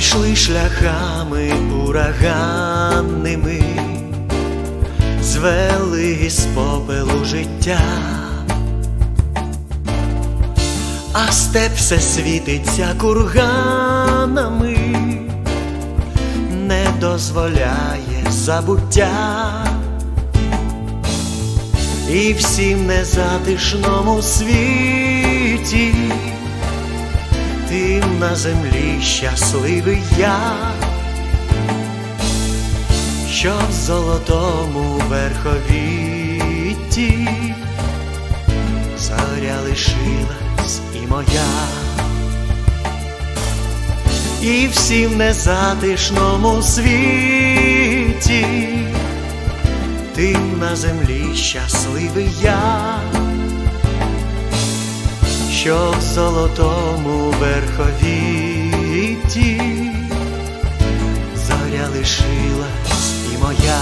шляхами ураганними звели з попелу життя, а степ все світиться курганами, не дозволяє забуття. І всім незатишному світі на землі щасливий я, що в золотому верховіті зоря лишилась і моя, і всім незатишному світі тим на землі щасливий я що в золотому верховіті зоря лишилась і моя.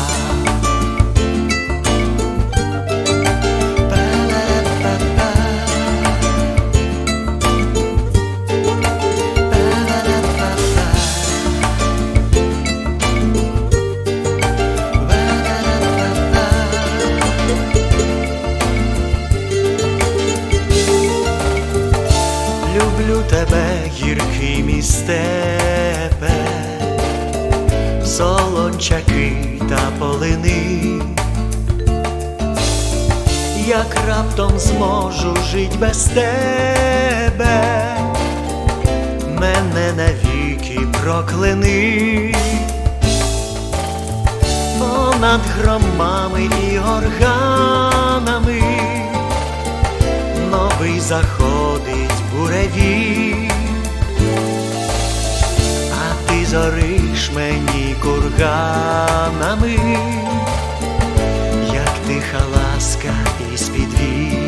Тебе, гіркий мій солончаки та полини, як раптом зможу жить без тебе, мене навіки прокляни, понад громами і органами новий заходить буревій, а ти зориш мені курганами, як тиха ласка із підвій,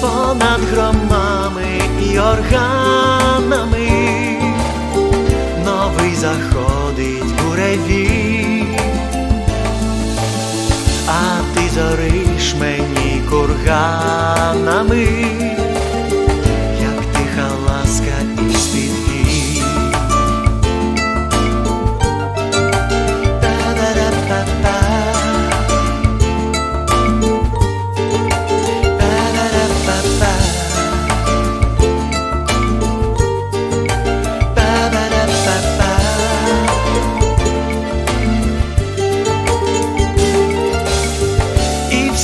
понад громами і органами, новий заходить буревій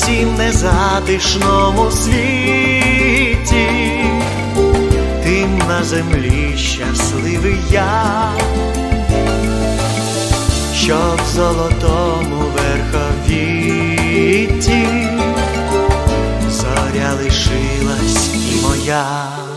всім незатишному світі, тим на землі щасливий я, що в золотому верховіті зоря лишилась і моя.